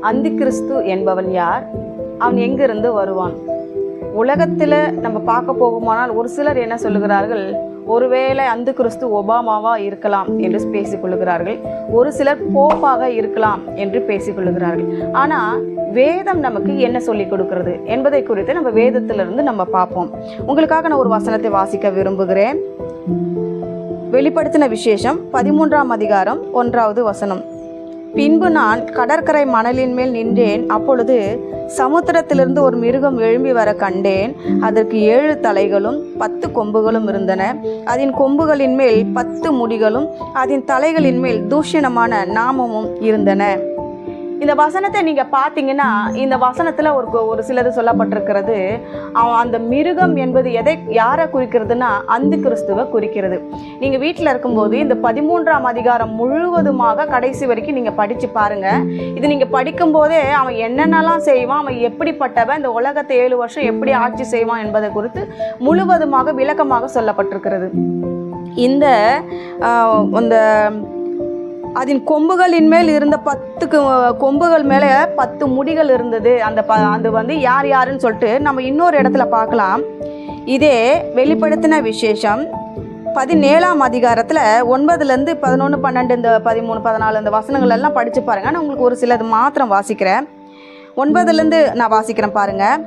அந்தி கிறிஸ்து என்பவன் யார்? அவன் எங்கிருந்து வருவான்? உலகத்தில் நம்ம பார்க்க போகுமானால் ஒரு சிலர் என்ன சொல்லுகிறார்கள்? ஒருவேளை அந்த கிறிஸ்து ஒபாமாவாக இருக்கலாம் என்று பேசிக்கொள்ளுகிறார்கள் ஒரு சிலர் போப்பாக இருக்கலாம் என்று பேசிக்கொள்ளுகிறார்கள் ஆனால் வேதம் நமக்கு என்ன சொல்லிக் கொடுக்கிறது என்பதை குறித்து நம்ம வேதத்திலிருந்து நம்ம பார்ப்போம். உங்களுக்காக நான் ஒரு வசனத்தை வாசிக்க விரும்புகிறேன். வெளிப்படுத்தின விசேஷம் பதிமூன்றாம் அதிகாரம் ஒன்றாவது வசனம். பின்பு நான் கடற்கரை மணலின் மேல் நின்றேன். அப்பொழுது சமுத்திரத்திலிருந்து ஒரு மிருகம் எழும்பி வர கண்டேன். அதற்கு ஏழு தலைகளும் பத்து கொம்புகளும் இருந்தன. அதன் கொம்புகளின் மேல் பத்து முடிகளும் அதன் தலைகளின் மேல் தூஷணமான நாமமும் இருந்தன. இந்த வசனத்தை நீங்க பார்த்தீங்கன்னா இந்த வசனத்துல ஒரு ஒரு சிலது சொல்லப்பட்டிருக்கிறது. அவன் அந்த மிருகம் என்பது எதை யாரை குறிக்கிறதுனா அந்த கிறிஸ்துவை குறிக்கிறது. நீங்க வீட்டில் இருக்கும்போது இந்த பதிமூன்றாம் அதிகாரம் முழுவதுமாக கடைசி வரைக்கும் நீங்க படிச்சு பாருங்க. இது நீங்க படிக்கும் போதே அவன் என்னென்னலாம் செய்வான் அவன் எப்படிப்பட்டவன் இந்த உலகத்தை ஏழு வருஷம் எப்படி ஆட்சி செய்வான் என்பதை குறித்து முழுவதுமாக விளக்கமாக சொல்லப்பட்டிருக்கிறது. இந்த அந்த அதன் கொம்புகளின் மேல் இருந்த பத்துக்கு கொம்புகள் மேலே பத்து முடிகள் இருந்தது. அந்த ப அது வந்து யார் யாருன்னு சொல்லிட்டு நம்ம இன்னொரு இடத்துல பார்க்கலாம். இதே வெளிப்படுத்தின விசேஷம். பதினேழாம் அதிகாரத்தில் ஒன்பதுலேருந்து பதினொன்று பன்னெண்டு இந்த பதிமூணு பதினாலு இந்த வசனங்கள் எல்லாம் படித்து பாருங்கள் நான் உங்களுக்கு ஒரு சிலது மாத்திரம் வாசிக்கிறேன். ஒன்பதுலேருந்து நான் வாசிக்கிறேன் பாருங்கள்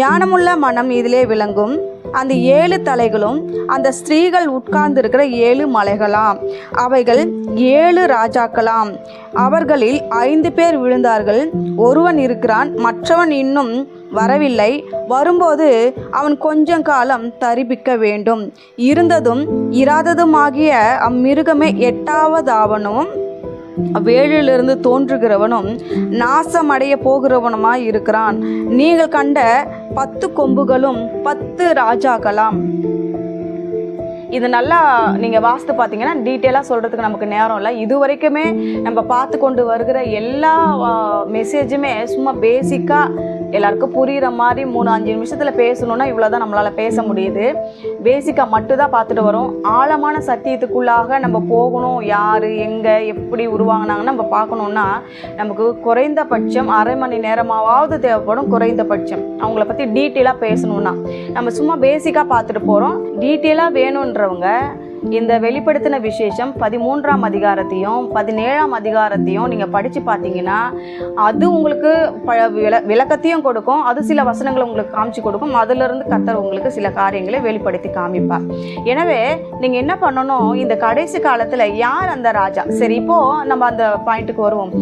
ஞானமுள்ள மனம் இதிலே விளங்கும். அந்த ஏழு தலைகளும் அந்த ஸ்திரீகள் உட்கார்ந்து இருக்கிற ஏழு மலைகளாம். அவைகள் ஏழு ராஜாக்களாம். அவர்களில் ஐந்து பேர் விழுந்தார்கள். ஒருவன் இருக்கிறான் மற்றவன் இன்னும் வரவில்லை. வரும்போது அவன் கொஞ்சம் காலம் தரிப்பிக்க வேண்டும். இருந்ததும் இராததுமாகிய அம்மிருகமே எட்டாவதாவனும் வேழிலிருந்து தோன்றுகிறவனும் நாசமடைய போகிறவனுமாய் இருக்கிறான். நீங்கள் கண்ட பத்து கொம்புகளும் பத்து ராஜாக்களாம். இது நல்லா நீங்கள் வாஸ்து பார்த்தீங்கன்னா டீட்டெயிலாக சொல்கிறதுக்கு நமக்கு நேரம் இல்லை. இது வரைக்குமே நம்ம பார்த்து கொண்டு வருகிற எல்லா மெசேஜுமே சும்மா பேசிக்காக எல்லாருக்கும் புரிகிற மாதிரி மூணு அஞ்சு நிமிஷத்தில் பேசணுன்னா இவ்வளோ தான் நம்மளால் பேச முடியுது. பேசிக்காக மட்டும்தான் பார்த்துட்டு வரோம். ஆழமான சத்தியத்துக்குள்ளாக நம்ம போகணும் யார் எங்கே எப்படி உருவாங்கினாங்கன்னு நம்ம பார்க்கணுன்னா நமக்கு குறைந்தபட்சம் அரை மணி நேரமாவது தேவைப்படும் குறைந்தபட்சம். அவங்கள பற்றி டீட்டெயிலாக பேசணுன்னா நம்ம சும்மா பேசிக்காக பார்த்துட்டு போகிறோம் டீட்டெயிலாக வேணுன்றவங்க இந்த வெளிப்படுத்தின விசேஷம் பதிமூன்றாம் அதிகாரத்தையும் பதினேழாம் அதிகாரத்தையும் நீங்கள் படித்து பார்த்தீங்கன்னா அது உங்களுக்கு ப விள விளக்கத்தையும் கொடுக்கும். அது சில வசனங்களை உங்களுக்கு காமிச்சு கொடுக்கும். அதிலிருந்து கத்தர் உங்களுக்கு சில காரியங்களை வெளிப்படுத்தி காமிப்பார். எனவே நீங்கள் என்ன பண்ணணும்? இந்த கடைசி காலத்தில் யார் அந்த ராஜா? சரி இப்போது நம்ம அந்த பாயிண்ட்டுக்கு வருவோம்.